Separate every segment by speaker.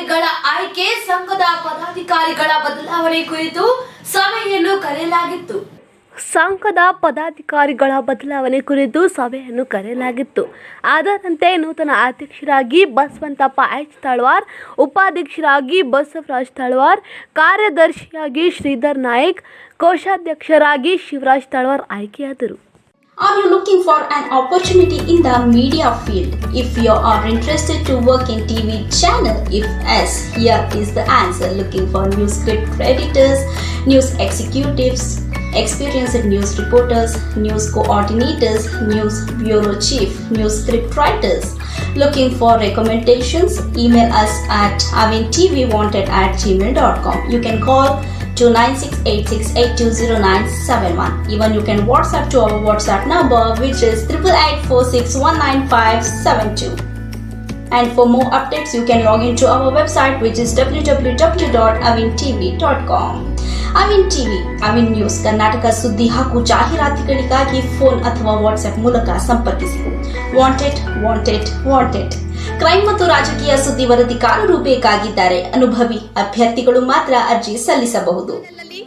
Speaker 1: ಅಧಿಕಾರಿಗಳ ಆಯ್ಕೆ, ಸಂಘದ ಪದಾಧಿಕಾರಿಗಳ ಬದಲಾವಣೆ ಕುರಿತು ಸಭೆಯನ್ನು ಕರೆಯಲಾಗಿತ್ತು.
Speaker 2: ಸಂಘದ ಪದಾಧಿಕಾರಿಗಳ ಬದಲಾವಣೆ ಕುರಿತು ಸಭೆಯನ್ನು ಕರೆಯಲಾಗಿತ್ತು. ಅದರಂತೆ ನೂತನ ಅಧ್ಯಕ್ಷರಾಗಿ ಬಸವಂತಪ್ಪ ಎಚ್. ತಳವಾರ್, ಉಪಾಧ್ಯಕ್ಷರಾಗಿ ಬಸವರಾಜ್ ತಳವಾರ್, ಕಾರ್ಯದರ್ಶಿಯಾಗಿ ಶ್ರೀಧರ್ ನಾಯಕ್, ಕೋಶಾಧ್ಯಕ್ಷರಾಗಿ ಶಿವರಾಜ್ ತಳವಾರ್ ಆಯ್ಕೆಯಾದರು.
Speaker 3: Are you looking for an opportunity in the media field? If you are interested to work in TV channel, if yes, here is the answer. Looking for news script editors, news executives, experienced news reporters, news coordinators, news bureau chief, news script writers. Looking for recommendations? Email us at avintvwanted at gmail.com. You can call to 9686820971. Even you can WhatsApp to our WhatsApp number which is 88846195572. And for more updates, you can log into our website which is www.avintv.com. Avin TV Avin news Karnataka ಸುದ್ದಿ ಹಾಗೂ ಜಾಹೀರಾತುಗಳಿಗಾಗಿ phone ಅಥವಾ WhatsApp ಮೂಲಕ ಸಂಪರ್ಕಿಸಿ. Wanted wanted wanted crime ಮತ್ತು ರಾಜಕೀಯ ಸುದ್ದಿ ವರದಿಗಾರರು ಬೇಕಾಗಿದ್ದಾರೆ. ಅನುಭವಿ ಅಭ್ಯರ್ಥಿಗಳು ಮಾತ್ರ ಅರ್ಜಿ ಸಲ್ಲಿಸಬಹುದು.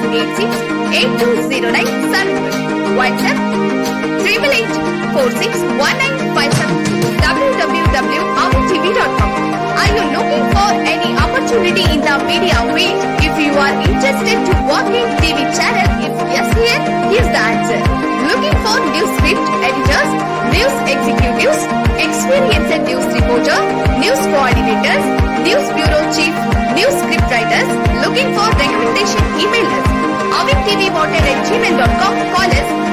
Speaker 4: SBH WhatsApp 888 www.avtv.com. Are you looking for any opportunity in the media field? If you are interested to work in TV channel, yes here, is the answer. Looking for news script editors, news executives, experienced news reporter, news coordinators, news bureau chief, news script writers, looking for recommendation email tvwatergmail.com. Call us